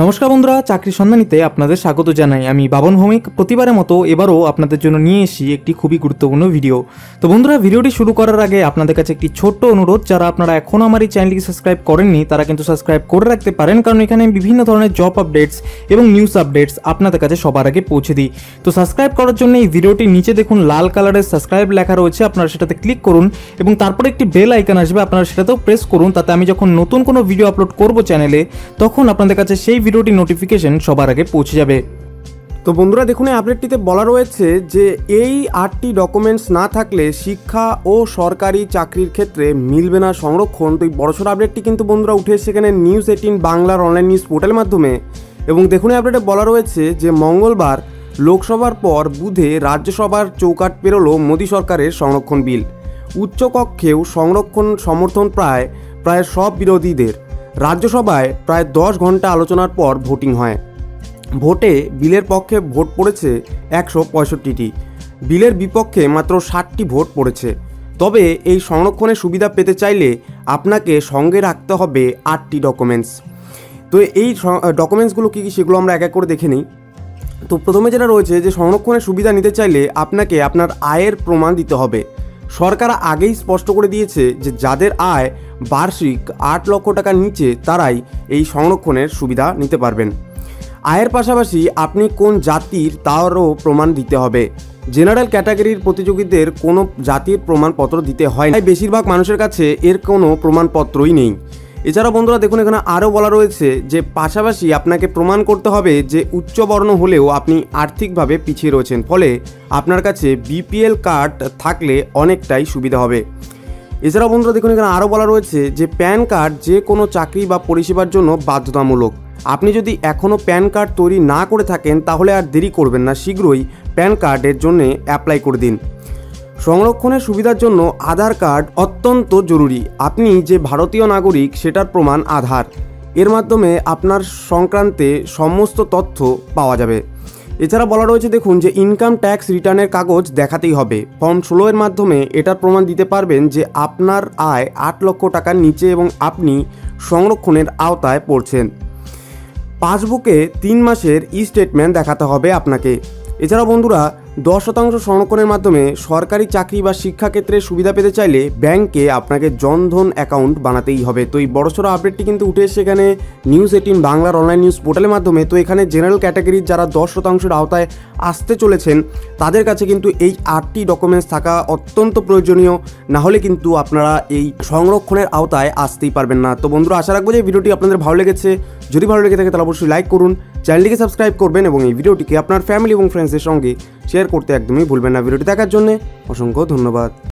নমস্কার বন্ধুরা, চাকরি সন্ধানীতে আপনাদের স্বাগত জানাই। আমি বাবন ভৌমিক। প্রতিবারের মতো এবারও আপনাদের জন্য নিয়ে এসেছি একটি খুবই গুরুত্বপূর্ণ ভিডিও। তো বন্ধুরা, ভিডিওটি শুরু করার আগে আপনাদের কাছে একটি ছোট্ট অনুরোধ, যারা আপনারা এখনও আমার এই চ্যানেলটিকে সাবস্ক্রাইব করেননি, তারা কিন্তু সাবস্ক্রাইব করে রাখতে পারেন, কারণ এখানে আমি বিভিন্ন ধরনের জব আপডেটস এবং নিউজ আপডেটস আপনাদের কাছে সবার আগে পৌঁছে দিই। তো সাবস্ক্রাইব করার জন্য এই ভিডিওটির নিচে দেখুন লাল কালারের সাবস্ক্রাইব লেখা রয়েছে, আপনারা সেটাতে ক্লিক করুন এবং তারপরে একটি বেল আইকন আসবে, আপনারা সেটাতেও প্রেস করুন, তাতে আমি যখন নতুন কোনো ভিডিও আপলোড করব চ্যানেলে, তখন আপনাদের কাছে সেই ভিডিওটির নোটিফিকেশন সবার আগে পৌঁছে যাবে। তো বন্ধুরা দেখুন, এই আপডেটটিতে বলা রয়েছে যে এই আটটি ডকুমেন্টস না থাকলে শিক্ষা ও সরকারি চাকরির ক্ষেত্রে মিলবে না সংরক্ষণ। তো এই বড়সড় আপডেটটি কিন্তু বন্ধুরা উঠে এসেছে এখানে নিউজ এইটিন বাংলার অনলাইন নিউজ পোর্টালের মাধ্যমে। এবং দেখুন, এই আপডেটে বলা রয়েছে যে মঙ্গলবার লোকসভার পর বুধে রাজ্যসভার চৌকাট পেরোলো মোদী সরকারের সংরক্ষণ বিল। উচ্চকক্ষেও সংরক্ষণ সমর্থন প্রায় প্রায় সব বিরোধীদের। রাজ্যসভায় প্রায় দশ ঘণ্টা আলোচনার পর ভোটিং হয়। ভোটে বিলের পক্ষে ভোট পড়েছে একশো পঁয়ষট্টিটি। বিলের বিপক্ষে মাত্র ষাটটি ভোট পড়েছে। তবে এই সংরক্ষণের সুবিধা পেতে চাইলে আপনাকে সঙ্গে রাখতে হবে আটটি ডকুমেন্টস তো এই ডকুমেন্টসগুলো কী কী সেগুলো আমরা এক এক করে দেখে নিই। তো প্রথমে যেটা রয়েছে যে সংরক্ষণের সুবিধা নিতে চাইলে আপনাকে আপনার আয়ের প্রমাণ দিতে হবে। সরকার আগেই স্পষ্ট করে দিয়েছে যে যাদের আয় বার্ষিক আট লক্ষ টাকার নিচে তারাই এই সংরক্ষণের সুবিধা নিতে পারবেন। আয়ের পাশাপাশি আপনি কোন জাতির তারও প্রমাণ দিতে হবে। জেনারেল ক্যাটাগরির প্রতিযোগীদের কোনো জাতির প্রমাণপত্র দিতে হয় বেশিরভাগ মানুষের কাছে এর কোনো প্রমাণপত্রই নেই। এছাড়া বন্ধুরা দেখুন, এখানে আরও বলা রয়েছে যে পাশাপাশি আপনাকে প্রমাণ করতে হবে যে উচ্চবর্ণ হলেও আপনি আর্থিকভাবে পিছিয়ে রয়েছেন। ফলে আপনার কাছে বিপিএল কার্ড থাকলে অনেকটাই সুবিধা হবে। এছাড়া বন্ধুরা দেখুন, এখানে আরও বলা রয়েছে যে প্যান কার্ড যে কোনো চাকরি বা পরিষেবার জন্য বাধ্যতামূলক। আপনি যদি এখনও প্যান কার্ড তৈরি না করে থাকেন, তাহলে আর দেরি করবেন না। শীঘ্রই প্যান কার্ডের জন্য অ্যাপ্লাই করে দিন। সংরক্ষণের সুবিধার জন্য আধার কার্ড অত্যন্ত জরুরি। আপনি যে ভারতীয় নাগরিক, সেটার প্রমাণ আধার। এর মাধ্যমে আপনার সংক্রান্তে সমস্ত তথ্য পাওয়া যাবে। এছাড়া বলা রয়েছে, দেখুন, যে ইনকাম ট্যাক্স রিটার্নের কাগজ দেখাতেই হবে। ফর্ম ষোলো এর মাধ্যমে এটার প্রমাণ দিতে পারবেন যে আপনার আয় আট লক্ষ টাকার নিচে এবং আপনি সংরক্ষণের আওতায় পড়ছেন। পাসবুকে তিন মাসের ই স্টেটমেন্ট দেখাতে হবে আপনাকে। এছাড়া বন্ধুরা দশ শতাংশ সংরক্ষণের মাধ্যমে সরকারি চাকরি বা শিক্ষাক্ষেত্রে সুবিধা পেতে চাইলে ব্যাংকে আপনাকে জনধন অ্যাকাউন্ট বানাতেই হবে। তো এই বড়সড় আপডেটটি কিন্তু উঠে এসে এখানে নিউজ এইটিন বাংলার অনলাইন নিউজ পোর্টালের মাধ্যমে। তো এখানে জেনারেল ক্যাটাগরির যারা দশ শতাংশের আওতায় আসতে চলেছেন, তাদের কাছে কিন্তু এই আটটি ডকুমেন্টস থাকা অত্যন্ত প্রয়োজনীয়। না হলে কিন্তু আপনারা এই সংরক্ষণের আওতায় আসতেই পারবেন না। তো বন্ধুরা, আশা রাখব যে ভিডিওটি আপনাদের ভালো লেগেছে। যদি ভালো লেগে থাকে তাহলে অবশ্যই লাইক করুন। চ্যানেলটিকে সাবস্ক্রাইব করবেন এবং এই ভিডিওটিকে আপনার ফ্যামিলি এবং ফ্রেন্ডসদের সঙ্গে শেয়ার করতে একদমই ভুলবেন না। ভিডিওটি দেখার জন্য অসংখ্য ধন্যবাদ।